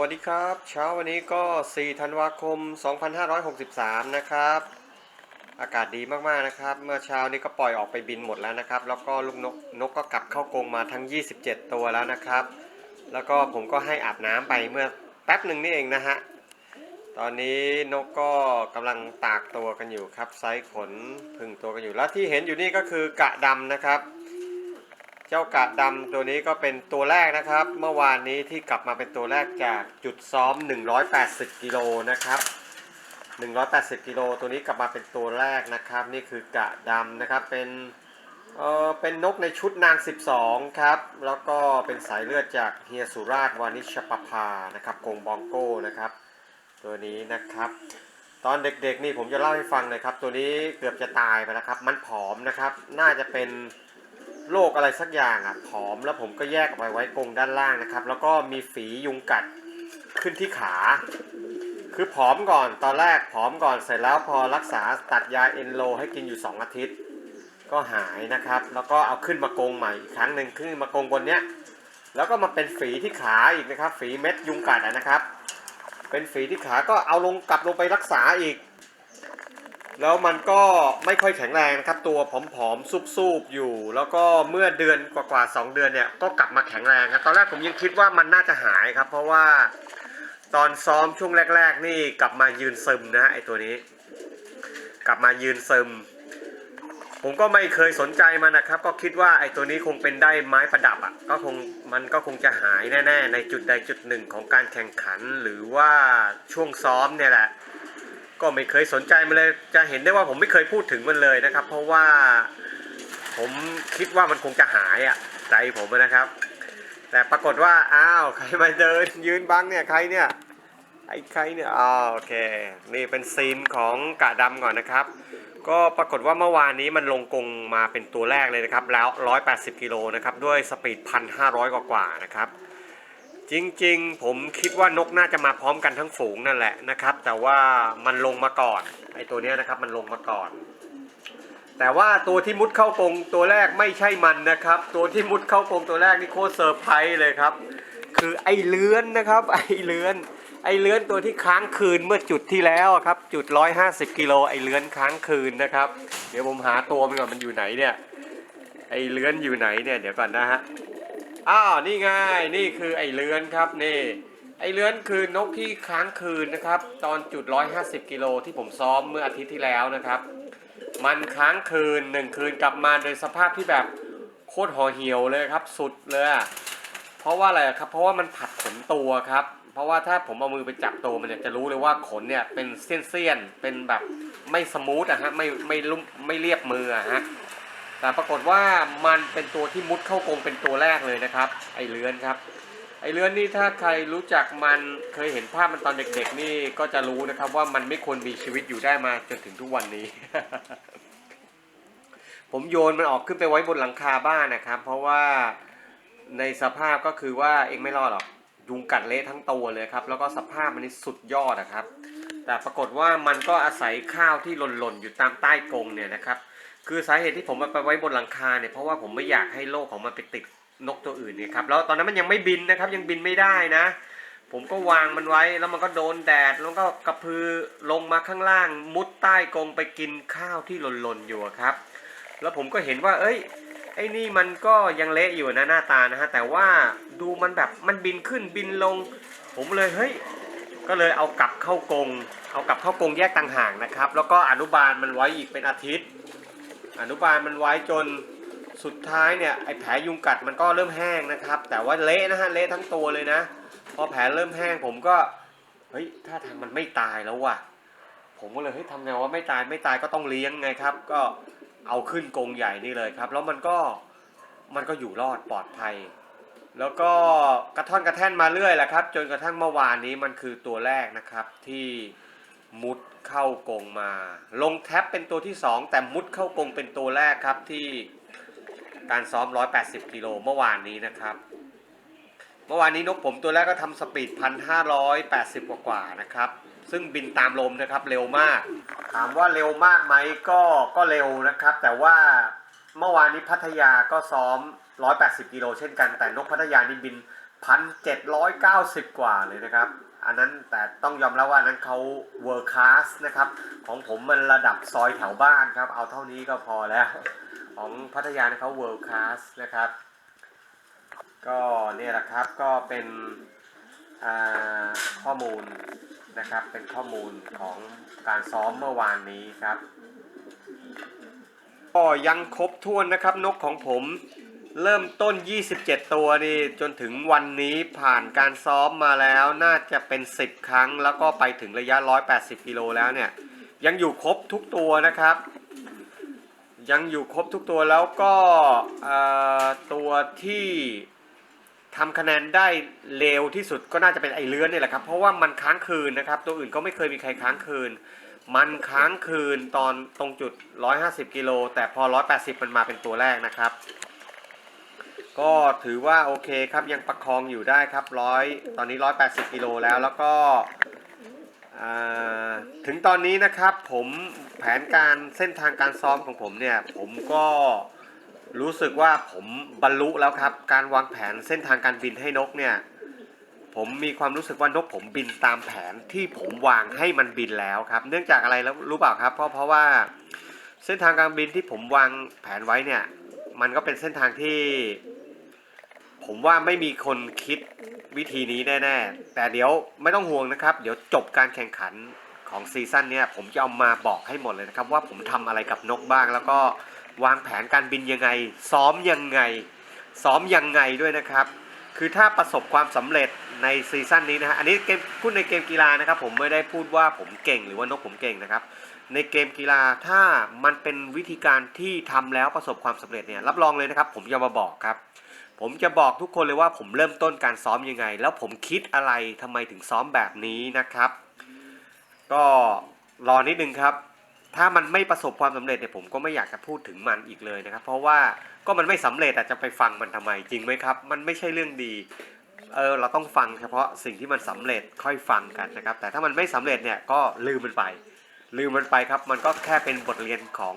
วัสดีครับ เช้าวันนี้ก็ 4 ธันวาคม 2563 นะครับ อากาศดีมากๆนะครับ เมื่อเช้านี้ก็ปล่อยออกไปบินหมดแล้วนะครับ แล้วก็ลูกนกนกก็กลับเข้ากรงมาทั้ง 27 ตัวแล้วนะครับ แล้วก็ผมก็ให้อาบน้ำไปเมื่อแป๊บหนึ่งนี่เองนะฮะ ตอนนี้นกก็กำลังตากตัวกันอยู่ครับ ไซส์ขนพึ่งตัวกันอยู่ แล้วที่เห็นอยู่นี่ก็คือกะดำนะครับ เจ้ากะดำตัวนี้ก็เป็นตัวแรกนะครับ เมื่อวานนี้ที่กลับมาเป็นตัวแรกจากจุดซ้อม 180กิโลนะครับ180กิโลตัวนี้กลับมาเป็นตัวแรกนะครับ นี่คือกะดำนะครับเป็นเออเป็นนกในชุดนาง 12 ครับ แล้วก็เป็นสายเลือดจากเฮียสุราชวานิชปภานะครับกงบองโก้นะครับ ตัวนี้นะครับ ตอนเด็กๆนี่ผมจะเล่าให้ฟังเลยครับ ตัวนี้เกือบจะตายไปแล้วครับ มันผอมนะครับ น่าจะเป็น โรคอะไรสักอย่างอะผอมแล้วผมก็แยกออกไปไว้กรงด้านล่างนะครับ แล้วก็มีฝียุงกัดขึ้นที่ขา คือผอมก่อนตอนแรกผอมก่อนเสร็จแล้วพอรักษาตัดยาเอนโลให้กินอยู่ 2 อาทิตย์ ก็หายนะครับ แล้วก็เอาขึ้นมากรงใหม่อีกครั้งหนึ่งขึ้นมากรงบนเนี้ยแล้วก็มาเป็นฝีที่ขาอีกนะครับ ฝีเม็ดยุงกัดนะครับ เป็นฝีที่ขาก็เอาลงกลับลงไปรักษาอีก แล้วมันก็ไม่ค่อยแข็งแรงนะครับ ตัวผอมๆซูบๆอยู่ แล้วก็เมื่อเดือนกว่าๆสองเดือนเนี่ยก็กลับมาแข็งแรงครับตอนแรกผมยังคิดว่ามันน่าจะหายครับ เพราะว่าตอนซ้อมช่วงแรก ๆ นี่กลับมายืนซึมนะฮะไอตัวนี้ กลับมายืนซึม ผมก็ไม่เคยสนใจมันนะครับ ก็คิดว่าไอตัวนี้คงเป็นได้ไม้ประดับอะก็คงมันก็คงจะหายแน่ ๆ ในจุดใดจุดหนึ่งของการแข่งขันหรือว่าช่วงซ้อมเนี่ยแหละ ก็ไม่เคยสนใจมันเลย จะเห็นได้ว่าผมไม่เคยพูดถึงมันเลยนะครับ เพราะว่าผมคิดว่ามันคงจะหายอะใจผมนะครับ แต่ปรากฏว่าอ้าวใครมาเดินยืนบังเนี่ยใครเนี่ยไอ้ใครเนี่ยอ๋อโอเค นี่เป็นซีนของกะดำก่อนนะครับ ก็ปรากฏว่าเมื่อวานนี้มันลงกรงมาเป็นตัวแรกเลยนะครับ แล้ว 180 กิโลนะครับ ด้วยสปีด 1,500 กว่าๆนะครับ จริงๆ ผมคิดว่านกน่าจะมาพร้อมกันทั้งฝูงนั่นแหละนะครับ แต่ว่ามันลงมาก่อนไอตัวเนี้ยนะครับมันลงมาก่อน แต่ว่าตัวที่มุดเข้ากรงตัวแรกไม่ใช่มันนะครับ ตัวที่มุดเข้ากรงตัวแรกนี่โคตรเซอร์ไพรส์เลยครับ คือไอเลื้อนนะครับ ไอเลื้อนไอเลื้อนตัวที่ค้างคืนเมื่อจุดที่แล้วครับ จุด 150กิโลไอเลื้อนค้างคืนนะครับ เดี๋ยวผมหาตัวมันก่อนมันอยู่ไหนเนี่ยไอเลื้อนอยู่ไหนเนี่ยเดี๋ยวก่อนนะฮะ อ้าวนี่ไงนี่คือไอเลื้อนครับนี่ไอเลื้อนคือนกที่ค้างคืนนะครับ ตอนจุด 150 กิโลที่ผมซ้อมเมื่ออาทิตย์ที่แล้วนะครับ มันค้างคืนหนึ่งคืนกลับมาโดยสภาพที่แบบโคตรห่อเหี่ยวเลยครับ สุดเลยเพราะว่าอะไรครับ เพราะว่ามันผัดขนตัวครับ เพราะว่าถ้าผมเอามือไปจับตัวมันเนี่ยจะรู้เลยว่าขนเนี่ยเป็นเส้นๆเป็นแบบไม่สมูทอะฮะไม่ไม่ลุ่มไม่เรียบมืออะฮะ แต่ปรากฏว่ามันเป็นตัวที่มุดเข้ากรงเป็นตัวแรกเลยนะครับ ไอเลือนครับ ไอเลือนนี่ถ้าใครรู้จักมันเคยเห็นภาพมันตอนเด็ก ๆ นี่ก็จะรู้นะครับว่ามันไม่ควรมีชีวิตอยู่ได้มาจนถึงทุกวันนี้ ผมโยนมันออกขึ้นไปไว้บนหลังคาบ้านนะครับ เพราะว่าในสภาพก็คือว่าเองไม่รอดหรอกยุงกัดเละทั้งตัวเลยครับ แล้วก็สภาพมันนี่สุดยอดนะครับ แต่ปรากฏว่ามันก็อาศัยข้าวที่หล่นๆอยู่ตามใต้กรงเนี่ยนะครับ คือสาเหตุที่ผมเอาไปไว้บนหลังคาเนี่ยเพราะว่าผมไม่อยากให้โลกของมันไปติดนกตัวอื่นเนี่ยครับแล้วตอนนั้นมันยังไม่บินนะครับ ยังบินไม่ได้นะ ผมก็วางมันไว้แล้วมันก็โดนแดดแล้วก็กระพือลงมาข้างล่าง มุดใต้กรงไปกินข้าวที่หล่นๆอยู่ครับ แล้วผมก็เห็นว่า เอ้ยไอ้นี่มันก็ยังเละอยู่นะหน้าตานะฮะแต่ว่าดูมันแบบมันบินขึ้นบินลง ผมเลยเฮ้ยก็เลยเอากลับเข้ากรงเอากลับเข้ากรงแยกต่างหากนะครับ แล้วก็อนุบาลมันไว้อีกเป็นอาทิตย์ อนุบาลมันไว้จนสุดท้ายเนี่ยไอ้แผลยุงกัดมันก็เริ่มแห้งนะครับ แต่ว่าเละนะฮะเละทั้งตัวเลยนะ พอแผลเริ่มแห้งผมก็เฮ้ยถ้าทางมันไม่ตายแล้วว่ะ ผมก็เลยเฮ้ยทำไงว่าไม่ตายไม่ตายก็ต้องเลี้ยงไงครับ ก็เอาขึ้นกรงใหญ่นี่เลยครับ แล้วมันก็มันก็อยู่รอดปลอดภัย แล้วก็กระท่อนกระแท่นมาเรื่อยแหละครับ จนกระทั่งเมื่อวานนี้มันคือตัวแรกนะครับที่มุด เข้ากงมา ลงแท็บเป็นตัวที่ 2 แต่มุดเข้ากงเป็นตัวแรกครับที่การซ้อม 180 กิโลเมื่อวานนี้นะครับ เมื่อวานนี้นกผมตัวแรกก็ทำสปีด 1,580 กว่าๆนะครับ ซึ่งบินตามลมนะครับเร็วมาก ถามว่าเร็วมากไหมก็ก็เร็วนะครับ แต่ว่าเมื่อวานนี้พัทยาก็ซ้อม 180 กิโลเช่นกัน แต่นกพัทยานี่บินพันเจ็ดร้อยเก้าสิบกว่าเลยนะครับ อันนั้นแต่ต้องยอมรับว่าอันนั้นเขา world class นะครับ ของผมมันระดับซอยแถวบ้านครับ เอาเท่านี้ก็พอแล้ว ของพัทยาเนี่ยเขา world class นะครับ ก็เนี่ยแหละครับก็เป็นข้อมูลนะครับ เป็นข้อมูลของการซ้อมเมื่อวานนี้ครับก็ยังครบถ้วนนะครับนกของผม เริ่มต้น 27 ตัวนี่จนถึงวันนี้ผ่านการซ้อมมาแล้วน่าจะเป็น 10 ครั้ง แล้วก็ไปถึงระยะ 180 กิโลแล้วเนี่ย ยังอยู่ครบทุกตัวนะครับ ยังอยู่ครบทุกตัวแล้วก็ตัวที่ทำคะแนนได้เร็วที่สุดก็น่าจะเป็นไอเลื้อนนี่แหละครับ เพราะว่ามันค้างคืนนะครับ ตัวอื่นก็ไม่เคยมีใครค้างคืน มันค้างคืนตอนตรงจุด 150 กิโลแต่พอ 180 มันมาเป็นตัวแรกนะครับ ก็ถือว่าโอเคครับยังประคองอยู่ได้ครับร้อยตอนนี้180กิโลแล้วแล้วก็ถึงตอนนี้นะครับผมแผนการเส้นทางการซ้อมของผมเนี่ยผมก็รู้สึกว่าผมบรรลุแล้วครับ การวางแผนเส้นทางการบินให้นกเนี่ยผมมีความรู้สึกว่านกผมบินตามแผนที่ผมวางให้มันบินแล้วครับ เนื่องจากอะไรแล้วรู้เปล่าครับ เพราะเพราะว่าเส้นทางการบินที่ผมวางแผนไว้เนี่ยมันก็เป็นเส้นทางที่ ผมว่าไม่มีคนคิดวิธีนี้แน่ๆ แต่เดี๋ยวไม่ต้องห่วงนะครับ เดี๋ยวจบการแข่งขันของซีซั่นเนี้ยผมจะเอามาบอกให้หมดเลยนะครับ ว่าผมทำอะไรกับนกบ้าง แล้วก็วางแผนการบินยังไง ซ้อมยังไง ซ้อมยังไงด้วยนะครับ คือถ้าประสบความสำเร็จในซีซั่นนี้นะฮะอันนี้เกมพูดในเกมกีฬานะครับ ผมไม่ได้พูดว่าผมเก่งหรือว่านกผมเก่งนะครับ ในเกมกีฬาถ้ามันเป็นวิธีการที่ทำแล้วประสบความสำเร็จเนี่ยรับรองเลยนะครับ ผมจะมาบอกครับ ผมจะบอกทุกคนเลยว่าผมเริ่มต้นการซ้อมยังไง แล้วผมคิดอะไรทำไมถึงซ้อมแบบนี้นะครับ ก็รอนิดนึงครับถ้ามันไม่ประสบความสำเร็จเนี่ยผมก็ไม่อยากจะพูดถึงมันอีกเลยนะครับ เพราะว่าก็มันไม่สำเร็จอาจจะไปฟังมันทำไมจริงไหมครับ มันไม่ใช่เรื่องดีเออเราต้องฟังเฉพาะสิ่งที่มันสำเร็จค่อยฟังกันนะครับ แต่ถ้ามันไม่สำเร็จเนี่ยก็ลืมมันไป ลืมมันไปครับ มันก็แค่เป็นบทเรียนของ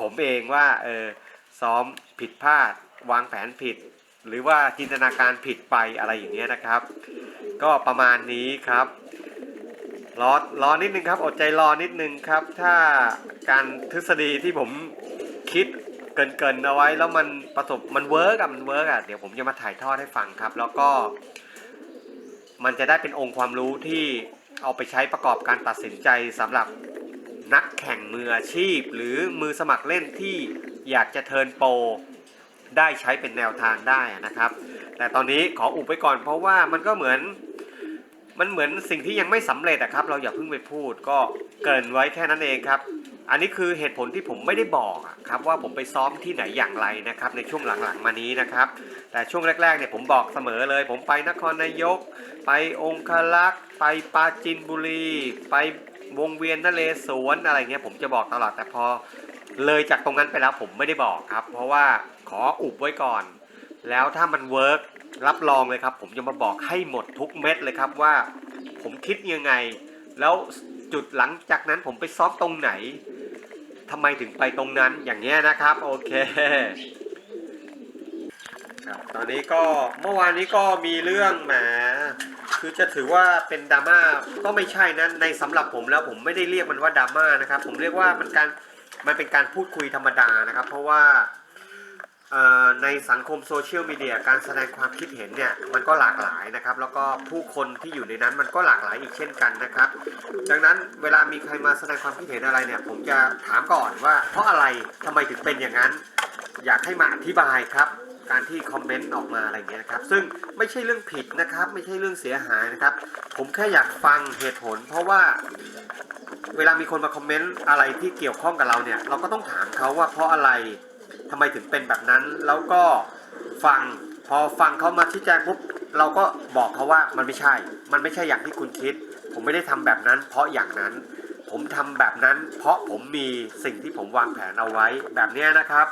ผมเองว่าเออซ้อมผิดพลาด วางแผนผิด หรือว่าจินตนาการผิดไปอะไรอย่างเงี้ยนะครับ ก็ประมาณนี้ครับรอรอนิดนึงครับ อดใจรอนิดนึงครับ ถ้าการทฤษฎีที่ผมคิดเกินเกินเอาไว้แล้วมันประสบมันเวิร์กอะมันเวิร์กอะเดี๋ยวผมจะมาถ่ายทอดให้ฟังครับ แล้วก็ มันจะได้เป็นองค์ความรู้ที่เอาไปใช้ประกอบการตัดสินใจสำหรับนักแข่งมืออาชีพ หรือมือสมัครเล่นที่อยากจะเทิร์นโปร ได้ใช้เป็นแนวทางได้นะครับ แต่ตอนนี้ขออุบไว้ก่อนเพราะว่ามันก็เหมือนมันเหมือนสิ่งที่ยังไม่สำเร็จอะครับ เราอย่าเพิ่งไปพูดก็เกินไว้แค่นั้นเองครับ อันนี้คือเหตุผลที่ผมไม่ได้บอกครับว่าผมไปซ้อมที่ไหนอย่างไรนะครับ ในช่วงหลังๆมานี้นะครับ แต่ช่วงแรกๆเนี่ยผมบอกเสมอเลย ผมไปนครนายก ไปองคลักษ์ไปปราจินบุรี ไปวงเวียนนเรศวรอะไรเงี้ยผมจะบอกตลอดแต่พอ เลยจากตรงนั้นไปแล้วผมไม่ได้บอกครับ เพราะว่าขออุบไว้ก่อน แล้วถ้ามันเวิร์กรับรองเลยครับ ผมจะมาบอกให้หมดทุกเม็ดเลยครับว่า ผมคิดยังไง แล้วจุดหลังจากนั้นผมไปซ้อมตรงไหนทำไมถึงไปตรงนั้นอย่างเงี้ยนะครับ โอเคครับตอนนี้ก็เมื่อวานนี้ก็มีเรื่องแหมคือจะถือว่าเป็นดราม่าก็ไม่ใช่นะในสำหรับผมแล้วผมไม่ได้เรียกมันว่าดราม่านะครับ ผมเรียกว่ามันการ มันเป็นการพูดคุยธรรมดานะครับ เพราะว่าในสังคมโซเชียลมีเดียการแสดงความคิดเห็นเนี่ยมันก็หลากหลายนะครับ แล้วก็ผู้คนที่อยู่ในนั้นมันก็หลากหลายอีกเช่นกันนะครับ ดังนั้นเวลามีใครมาแสดงความคิดเห็นอะไรเนี่ย ผมจะถามก่อนว่า เพราะอะไรทำไมถึงเป็นอย่างนั้น อยากให้มาอธิบายครับ การที่คอมเมนต์ออกมาอะไรอย่างเงี้ยนะครับ ซึ่งไม่ใช่เรื่องผิดนะครับ ไม่ใช่เรื่องเสียหายนะครับ ผมแค่อยากฟังเหตุผล เพราะว่า เวลามีคนมาคอมเมนต์อะไรที่เกี่ยวข้องกับเราเนี่ย เราก็ต้องถามเขาว่าเพราะอะไรทำไมถึงเป็นแบบนั้น แล้วก็ฟังพอฟังเขามาชี้แจงปุ๊บเราก็บอกเขาว่ามันไม่ใช่ มันไม่ใช่อย่างที่คุณคิด ผมไม่ได้ทำแบบนั้น เพราะอย่างนั้น ผมทำแบบนั้น เพราะผมมีสิ่งที่ผมวางแผนเอาไว้แบบเนี้ยนะครับ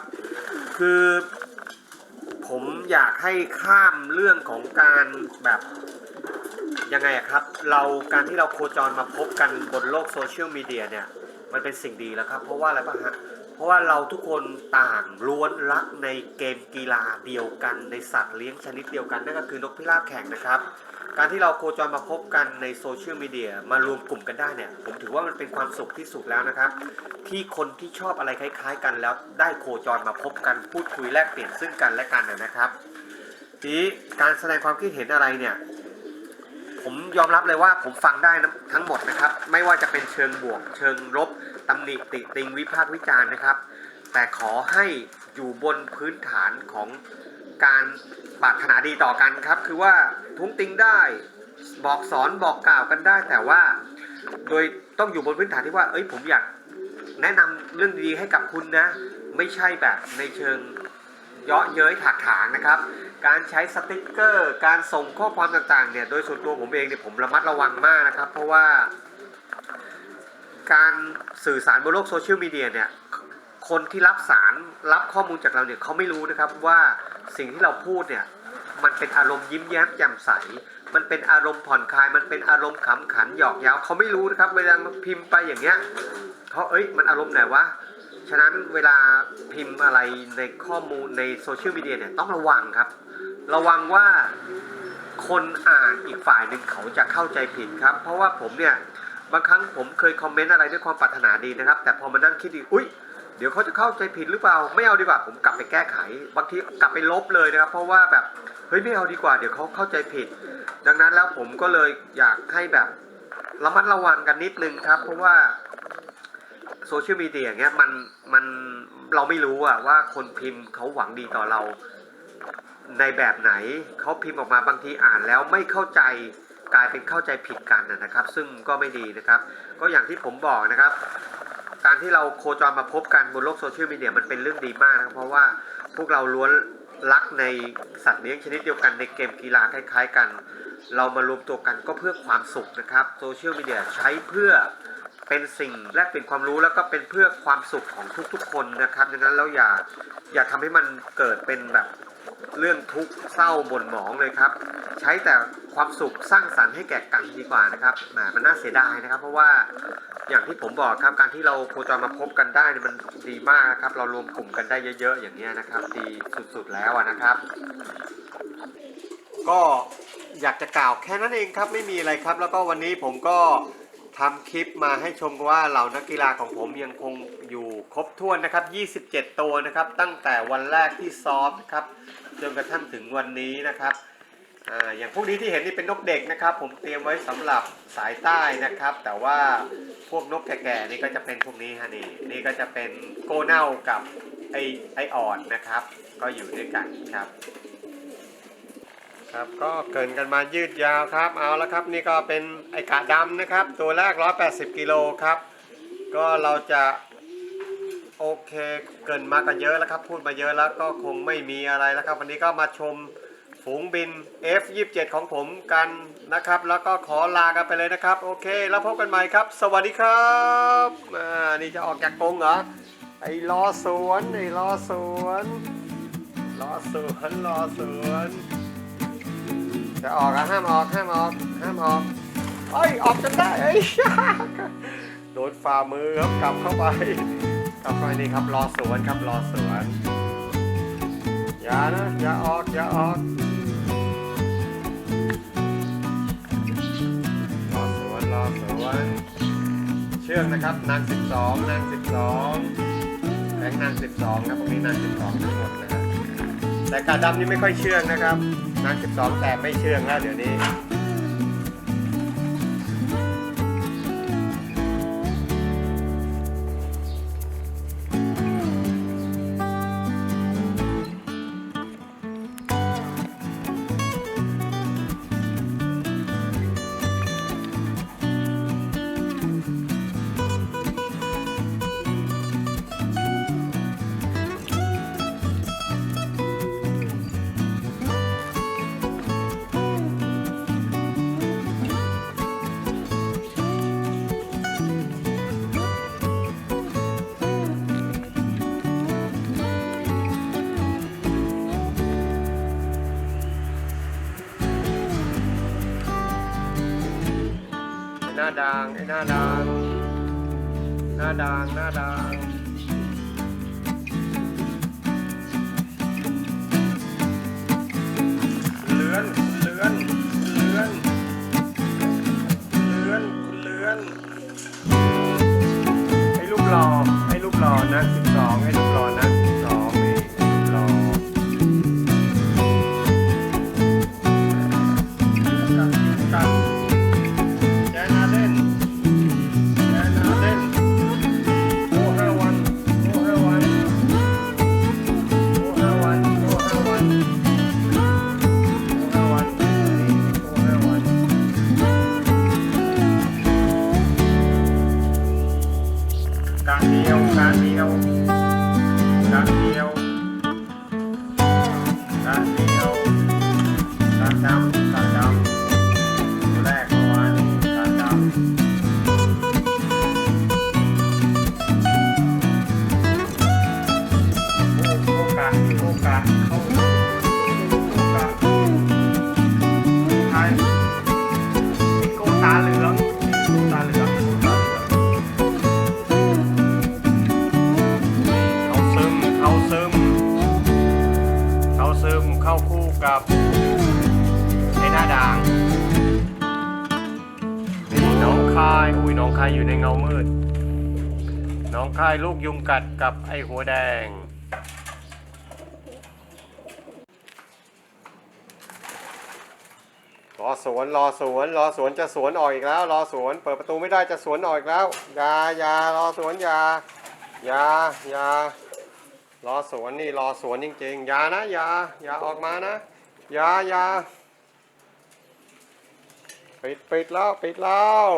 คือผมอยากให้ข้ามเรื่องของการแบบ ยังไงอะครับ เราการที่เราโคจรมาพบกันบนโลกโซเชียลมีเดียเนี่ย มันเป็นสิ่งดีแล้วครับ เพราะว่าอะไรป่ะฮะ เพราะว่าเราทุกคนต่างล้วนรักในเกมกีฬาเดียวกัน ในสัตว์เลี้ยงชนิดเดียวกัน นั่นก็คือนกพิราบแข่งนะครับ การที่เราโคจรมาพบกันในโซเชียลมีเดียมารวมกลุ่มกันได้เนี่ย ผมถือว่ามันเป็นความสุขที่สุดแล้วนะครับ ที่คนที่ชอบอะไรคล้ายๆ กันแล้วได้โคจรมาพบกันพูดคุยแลกเปลี่ยนซึ่งกันและกันนะครับทีนี้การแสดงความคิดเห็นอะไรเนี่ย ผมยอมรับเลยว่าผมฟังได้นะทั้งหมดนะครับ ไม่ว่าจะเป็นเชิงบวก เชิงลบตำหนิติติงวิพากษ์วิจารณ์นะครับ แต่ขอให้อยู่บนพื้นฐานของการปรารถนาดีต่อกันครับ คือว่าทุ้งติงได้บอกสอนบอกกล่าวกันได้ แต่ว่าโดยต้องอยู่บนพื้นฐานที่ว่า เอ้ยผมอยากแนะนำเรื่องดีให้กับคุณนะ ไม่ใช่แบบในเชิง เยาะเย้ยถากถางนะครับ การใช้สติกเกอร์ การส่งข้อความต่างๆเนี่ยโดยส่วนตัวผมเองเนี่ยผมระมัดระวังมากนะครับ เพราะว่า การสื่อสารบนโลกโซเชียลมีเดียเนี่ยคนที่รับสารรับข้อมูลจากเราเนี่ยเขาไม่รู้นะครับว่าสิ่งที่เราพูดเนี่ยมันเป็นอารมณ์ยิ้มแย้มแจ่มใส มันเป็นอารมณ์ผ่อนคลาย มันเป็นอารมณ์ขำขันหยอกเย้าเขาไม่รู้นะครับเวลาพิมพ์ไปอย่างเงี้ยเขาเอ้ยมันอารมณ์ไหนวะ ฉะนั้นเวลาพิมพ์อะไรในข้อมูลในโซเชียลมีเดียเนี่ยต้องระวังครับ ระวังว่าคนอ่านอีกฝ่ายหนึ่งเขาจะเข้าใจผิดครับ เพราะว่าผมเนี่ยบางครั้งผมเคยคอมเมนต์อะไรด้วยความปรารถนาดีนะครับ แต่พอมานั่งคิดดีอุ้ยเดี๋ยวเขาจะเข้าใจผิดหรือเปล่า ไม่เอาดีกว่าผมกลับไปแก้ไข บางทีกลับไปลบเลยนะครับ เพราะว่าแบบเฮ้ยไม่เอาดีกว่าเดี๋ยวเขาเข้าใจผิด ดังนั้นแล้วผมก็เลยอยากให้แบบระมัดระวังกันนิดนึงครับ เพราะว่า โซเชียลมีเดียอย่างเงี้ยมันมันเราไม่รู้อะว่าคนพิมพ์เขาหวังดีต่อเราในแบบไหนเขาพิมพ์ออกมาบางทีอ่านแล้วไม่เข้าใจกลายเป็นเข้าใจผิดกันนะครับ ซึ่งก็ไม่ดีนะครับ ก็อย่างที่ผมบอกนะครับ การที่เราโคจรมาพบกันบนโลกโซเชียลมีเดียมันเป็นเรื่องดีมากนะครับ เพราะว่าพวกเราล้วนรักในสัตว์เลี้ยงชนิดเดียวกันในเกมกีฬาคล้าย ๆ กัน เรามารวมตัวกันก็เพื่อความสุขนะครับโซเชียลมีเดียใช้เพื่อ เป็นสิ่งแลกเปลี่ยนความรู้แล้วก็เป็นเพื่อความสุขของทุกๆ คนนะครับดังนั้นเราอย่าอย่าทำให้มันเกิดเป็นแบบเรื่องทุกข์เศร้าหม่นหมองเลยครับ ใช้แต่ความสุขสร้างสรรค์ให้แก่กันดีกว่านะครับแหมมันน่าเสียดายนะครับ เพราะว่าอย่างที่ผมบอกครับการที่เราโคจรมาพบกันได้เนี่ยมันดีมากนะครับ เรารวมกลุ่มกันได้เยอะๆ อย่างนี้ยนะครับ ดีสุดๆแล้วอะนะครับ ก็อยากจะกล่าวแค่นั้นเองครับไม่มีอะไรครับ แล้วก็วันนี้ผมก็ ทำคลิปมาให้ชมว่าเหล่านักกีฬาของผมยังคงอยู่ครบถ้วนนะครับ 27 ตัวนะครับ ตั้งแต่วันแรกที่ซ้อมนะครับจนกระทั่งถึงวันนี้นะครับออย่างพวกนี้ที่เห็นนี่เป็นนกเด็กนะครับ ผมเตรียมไว้สำหรับสายใต้นะครับ แต่ว่าพวกนกแก่ๆนี่ก็จะเป็นพวกนี้ฮะนี่นี่ก็จะเป็นโกเน่ากับไอไออ่อนนะครับ ก็อยู่ด้วยกันครับ ครับก็เกินกันมายืดยาวครับเอาแล้วครับนี่ก็เป็นไอกะดำนะครับ ตัวแรก 180 กิโลครับ ก็เราจะโอเคเกินมากันเยอะแล้วครับ พูดมาเยอะแล้วก็คงไม่มีอะไรแล้วครับ วันนี้ก็มาชมฝูงบิน F27 ของผมกันนะครับ แล้วก็ขอลากันไปเลยนะครับ โอเค แล้วพบกันใหม่ครับ สวัสดีครับอ่านี่จะออกจากกรงเหรอไอ้ล้อสวนไอ้ล้อสวนล้อสวนล้อสวน จะออกอะห้ามออกห้ามออกห้ามออกเอ้ยออกจนได้เอ้ยโดนฝ่ามือครับกลับเข้าไปกลับไปนี่ครับรอสวนครับรอสวนอย่านะอย่าออกอย่าออกรอสวนรอสวนเชือกนะครับนาง 12 นาง 12แบงค์นาง 12 ครับพวกนี้นาง 12 ทั้งหมดนะครับแต่กาดำนี่ไม่ค่อยเชื่องนะครับ นั่ง12แต่ไม่เชื่องแล้วเดี๋ยวนี้ ด่างไอ้หน้าด่างหน้าด่างหน้าด่างเลื่อนเลื่อนเลื่อนเลื่อนคุณเลื่อนให้ลูกรอให้ลูกรอนะสิบสองไอ้ คายลูกยุงกัดกับไอ้หัวแดง รอสวนรอสวนรอสวนจะสวนออกอีกแล้ว รอสวนเปิดประตูไม่ได้จะสวนออกอีกแล้วอย่าอย่ารอสวนอย่าอย่าอย่ารอสวนนี่รอสวนจริงๆอย่านะอย่าอย่าออกมานะอย่าอย่าปิดปิดแล้วปิดแล้ว